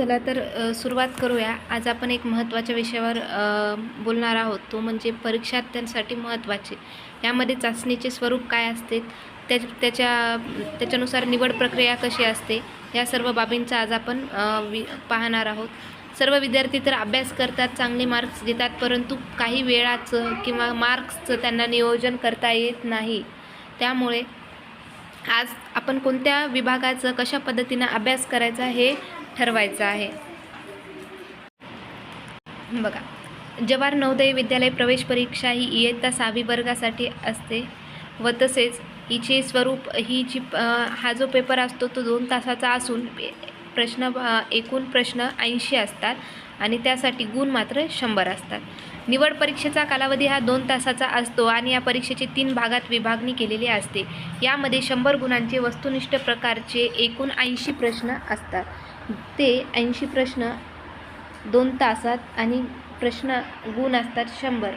चला तर सुरुवात करूया. आज आपण एक महत्त्वाच्या विषयावर बोलणार आहोत. तो म्हणजे परीक्षार्थ्यांसाठी महत्त्वाचे. यामध्ये चाचणीचे स्वरूप काय असते? त्या त्याच्या त्याच्यानुसार निवड प्रक्रिया कशी असते? या सर्व बाबींचा आज आपण वि पाहणार आहोत. सर्व विद्यार्थी तर अभ्यास करतात चांगले मार्क्स घेतात परंतु काही वेळाचं किंवा मार्क्सचं त्यांना नियोजन करता येत नाही. त्यामुळे आज आपण कोणत्या विभागाचं कशा पद्धतीनं अभ्यास करायचा हे ठरवायचं आहे. बघा जवाहर नवोदय विद्यालय प्रवेश परीक्षा ही इयत्ता सहावी वर्गासाठी असते व तसेच हिचे स्वरूप ही जी हा जो पेपर असतो तो दोन तासाचा असून प्रश्न एकूण प्रश्न ऐंशी असतात आणि त्यासाठी गुण मात्र शंभर असतात. निवड परीक्षेचा कालावधी हा दोन तासाचा असतो आणि या परीक्षेची तीन भागात विभागणी केलेली असते. यामध्ये शंभर गुणांचे वस्तुनिष्ठ प्रकारचे एकूण ऐंशी प्रश्न असतात. ते ऐंशी प्रश्न दोन तासात आणि प्रश्न गुण असतात शंभर.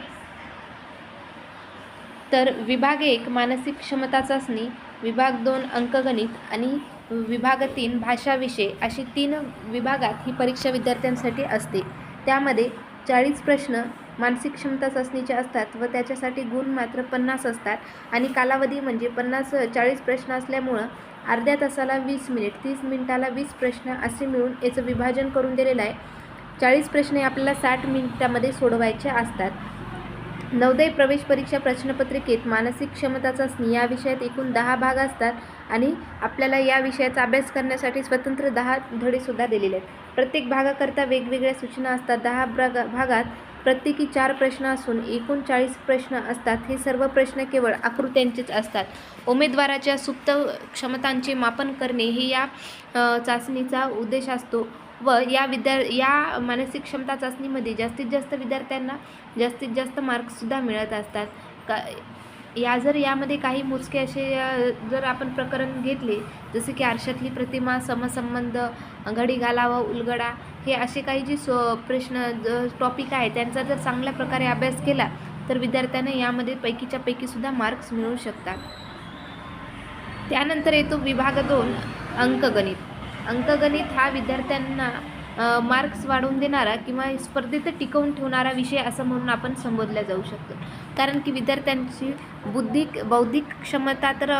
तर विभाग एक मानसिक क्षमता चाचणी विभाग दोन अंकगणित आणि विभाग तीन भाषा विषय अशी तीन विभागात ही परीक्षा विद्यार्थ्यांसाठी असते. त्यामध्ये चाळीस प्रश्न मानसिक क्षमता चाचणीचे असतात व त्याच्यासाठी गुण मात्र पन्नास असतात आणि कालावधी म्हणजे पन्नास चाळीस प्रश्न असल्यामुळं अर्ध्या तासाला वीस मिनिट तीस मिनिटाला वीस प्रश्न असे मिळून याचं विभाजन करून दिलेलं आहे. चाळीस प्रश्न हे आपल्याला साठ मिनिटामध्ये सोडवायचे असतात. नवोदय प्रवेश परीक्षा प्रश्नपत्रिकेत मानसिक क्षमता चाचणी या विषयात एकूण दहा भाग असतात. आणि आपल्याला या विषयाचा अभ्यास करण्यासाठी स्वतंत्र दहा धडेसुद्धा दिलेले आहेत. प्रत्येक भागाकरता वेगवेगळ्या सूचना असतात. दहा भागा भागात प्रत्येकी चार प्रश्न असून एकूण चाळीस प्रश्न असतात. हे सर्व प्रश्न केवळ आकृत्यांचेच असतात. उमेदवाराच्या सुप्त क्षमतांचे मापन करणे हे या चाचणीचा उद्देश असतो व या विद्या या मानसिक क्षमता चाचणीमध्ये जास्तीत जास्त विद्यार्थ्यांना जास्तीत जास्त मार्क्ससुद्धा मिळत असतात. का या जर यामध्ये काही मोजके असे जर आपण प्रकरण घेतले जसे की आरशातली प्रतिमा समसंबंध घडी घालावा उलगडा हे असे काही जे सो प्रश्न टॉपिक आहे त्यांचा जर चांगल्या प्रकारे अभ्यास केला तर विद्यार्थ्यांना यामध्ये पैकीच्या पैकीसुद्धा मार्क्स मिळू शकतात. त्यानंतर येतो विभाग दोन अंकगणित. अंकगणित हा विद्यार्थ्यांना मार्क्स वाढवून देणारा किंवा स्पर्धेत टिकवून ठेवणारा विषय असं म्हणून आपण संबोधल्या जाऊ शकतो. कारण की विद्यार्थ्यांची बुद्धिक बौद्धिक क्षमता तर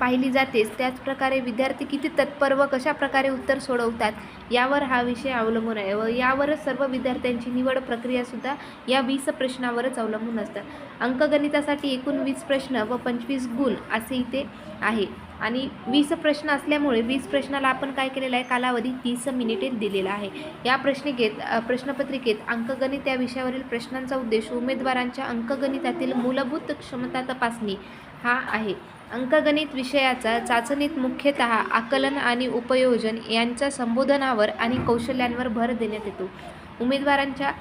पाहिली जातेच. त्याचप्रकारे विद्यार्थी किती तत्पर व कशाप्रकारे उत्तर सोडवतात यावर हा विषय अवलंबून आहे व यावरच सर्व विद्यार्थ्यांची निवड प्रक्रियासुद्धा या वीस प्रश्नावरच अवलंबून असतात अंकगणितासाठी एकूण वीस प्रश्न व पंचवीस गुण असे इथे आहे. आणि वीस प्रश्न असल्यामुळे वीस प्रश्नाला आपण काय केलेलं आहे? कालावधी तीस मिनिटे दिलेला आहे. या प्रश्निकेत प्रश्नपत्रिकेत अंकगणित या विषयावरील प्रश्नांचा उद्देश उमेदवारांच्या अंकगणितातील मूलभूत क्षमता तपासणी हा आहे. अंकगणित विषयाचा चाचणीत मुख्यतः आकलन आणि उपयोजन यांच्या संबोधनावर आणि कौशल्यांवर भर देण्यात येतो. उमेदवारांच्या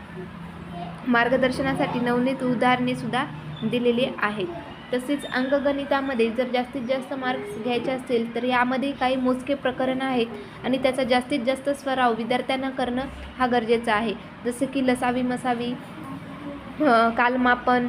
मार्गदर्शनासाठी नवनीत उदाहरणेसुद्धा दिलेली आहेत. तसेच अंकगणितामध्ये जर जास्तीत जास्त मार्क्स घ्यायचे असतील तर यामध्ये काही मोजके प्रकरण आहेत आणि त्याचा जास्तीत जास्त स्वराव विद्यार्थ्यांना करणं हा गरजेचा आहे. जसं की लसावी मसावी कालमापन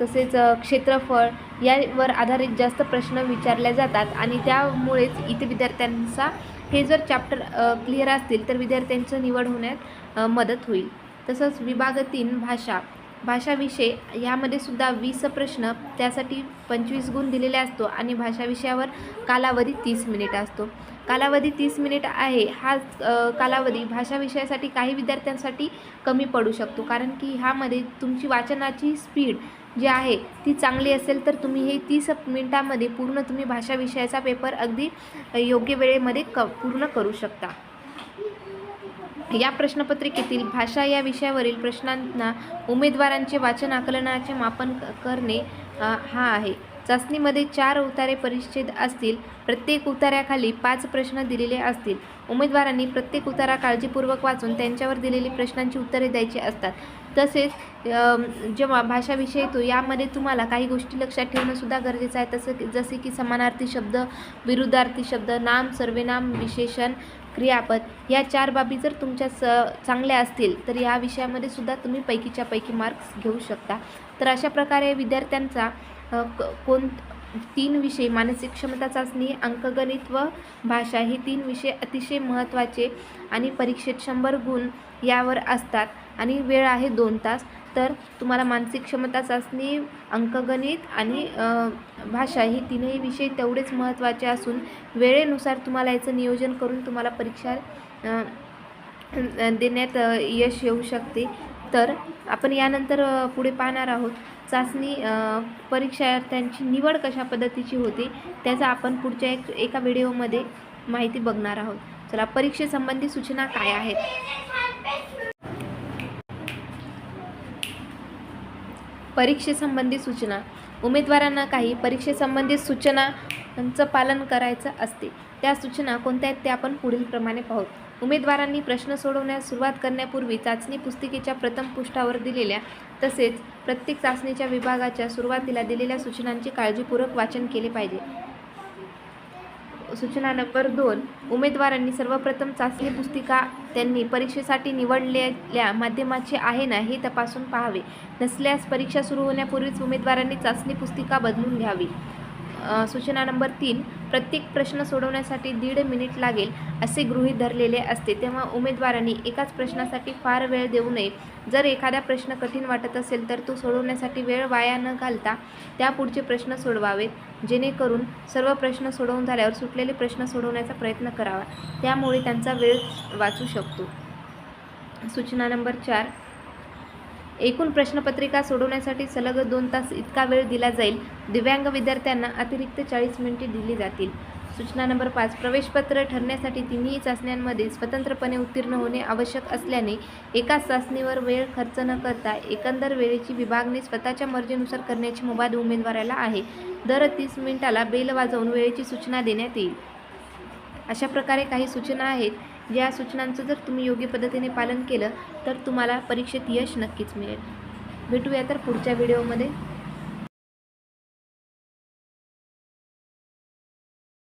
तसेच क्षेत्रफळ यावर आधारित जास्त प्रश्न विचारले जातात आणि त्यामुळेच इथे विद्यार्थ्यांचा हे जर चॅप्टर क्लिअर असतील तर विद्यार्थ्यांचं निवड होण्यात मदत होईल. तसंच विभाग तीन भाषा. भाषाविषय यामध्ये सुद्धा वीस प्रश्न त्यासाठी पंचवीस गुण दिलेले असतो आणि भाषा विषयावर कालावधी तीस मिनिट असतो. कालावधी तीस मिनिट आहे हा कालावधी भाषा विषयासाठी काही विद्यार्थ्यांसाठी कमी पडू शकतो. कारण की ह्यामध्ये तुमची वाचनाची स्पीड जी आहे ती चांगली असेल तर तुम्ही हे तीस मिनिटामध्ये पूर्ण तुम्ही भाषा विषयाचा पेपर अगदी योग्य वेळेमध्ये क पूर्ण करू शकता. या प्रश्नपत्रिकेतील भाषा या विषयावरील प्रश्नांना उमेदवारांचे वाचन आकलनाचे मापन करणे हा आहे. चाचणीमध्ये चार उतारे परिच्छेद असतील. प्रत्येक उतार्याखाली पाच प्रश्न दिलेले असतील. उमेदवारांनी प्रत्येक उतारा काळजीपूर्वक वाचून त्यांच्यावर दिलेली प्रश्नांची उत्तरे द्यायची असतात. तसेच जेव्हा भाषा विषय येतो यामध्ये तुम्हाला काही गोष्टी लक्षात ठेवणंसुद्धा गरजेचं आहे. तसं की जसे की समानार्थी शब्द विरुद्धार्थी शब्द नाम सर्वेनाम विशेषण क्रियापद या चार बाबी जर तुमच्या स चांगल्या असतील तर या विषयामध्ये सुद्धा तुम्ही पैकीच्या पैकी मार्क्स घेऊ शकता. तर अशा प्रकारे विद्यार्थ्यांचा क- कोण तीन विषय मानसिक क्षमता चाचणी अंकगणित व भाषा हे तीन विषय अतिशय महत्त्वाचे आणि परीक्षेत शंभर गुण यावर असतात. आणि वेळ आहे दोन तास. तर तुम्हाला मानसिक क्षमता चाचणी अंकगणित आणि भाषा ही तीनही विषय तेवढेच महत्त्वाचे असून वेळेनुसार तुम्हाला याचं नियोजन करून तुम्हाला परीक्षा देण्यात यश येऊ शकते. तर आपण यानंतर पुढे पाहणार आहोत चाचणी परीक्षार्थ्यांची निवड कशा पद्धतीची होते त्याचा आपण पुढच्या एक एका व्हिडिओमध्ये माहिती बघणार आहोत. चला परीक्षेसंबंधी सूचना काय आहेत? परीक्षेसंबंधी सूचना. उमेदवारांना काही परीक्षेसंबंधित सूचनांचं पालन करायचं असते. त्या सूचना कोणत्या आहेत ते आपण पुढील प्रमाणे पाहूत उमेदवारांनी प्रश्न सोडवण्यास सुरुवात करण्यापूर्वी चाचणी पुस्तिकेच्या प्रथम पृष्ठावर दिलेल्या तसेच प्रत्येक चाचणीच्या विभागाच्या सुरुवातीला दिलेल्या सूचनांचे काळजीपूर्वक वाचन केले पाहिजे. सूचना नंबर दोन उमेदवारांनी सर्वप्रथम चाचणी पुस्तिका त्यांनी परीक्षेसाठी निवडलेल्या माध्यमाची आहे ना हे तपासून पाहावे. नसल्यास परीक्षा सुरू होण्यापूर्वीच उमेदवारांनी चाचणी पुस्तिका बदलून घ्यावी. सूचना नंबर तीन प्रत्येक प्रश्न सोडवण्यासाठी दीड मिनिट लागेल असे गृहीत धरलेले असते. तेव्हा उमेदवारांनी एकाच प्रश्नासाठी फार वेळ देऊ नये. जर एखादा प्रश्न कठीण वाटत असेल तर तो सोडवण्यासाठी वेळ वाया न घालता त्यापुढचे प्रश्न सोडवावेत. जेणेकरून सर्व प्रश्न सोडवून झाल्यावर सुटलेले प्रश्न सोडवण्याचा प्रयत्न करावा. त्यामुळे त्यांचा वेळ वाचू शकतो. सूचना नंबर चार एकूण प्रश्नपत्रिका सोडवण्यासाठी सलग दोन तास इतका वेळ दिला जाईल. दिव्यांग विद्यार्थ्यांना अतिरिक्त चाळीस मिनिटे दिली जातील. सूचना नंबर पाच प्रवेशपत्र ठरण्यासाठी तिन्ही चाचण्यांमध्ये स्वतंत्रपणे उत्तीर्ण होणे आवश्यक असल्याने एकाच चाचणीवर वेळ खर्च न करता एकंदर वेळेची विभागणी स्वतःच्या मर्जीनुसार करण्याची मुभा उमेदवाराला आहे. दर तीस मिनिटाला बेल वाजवून वेळेची सूचना देण्यात येईल. अशा प्रकारे काही सूचना आहेत. या सूचनांचं जर तुम्ही योग्य पद्धतीने पालन केलं तर तुम्हाला परीक्षेत यश नक्कीच मिळेल. भेटूया तर पुढच्या व्हिडिओमध्ये.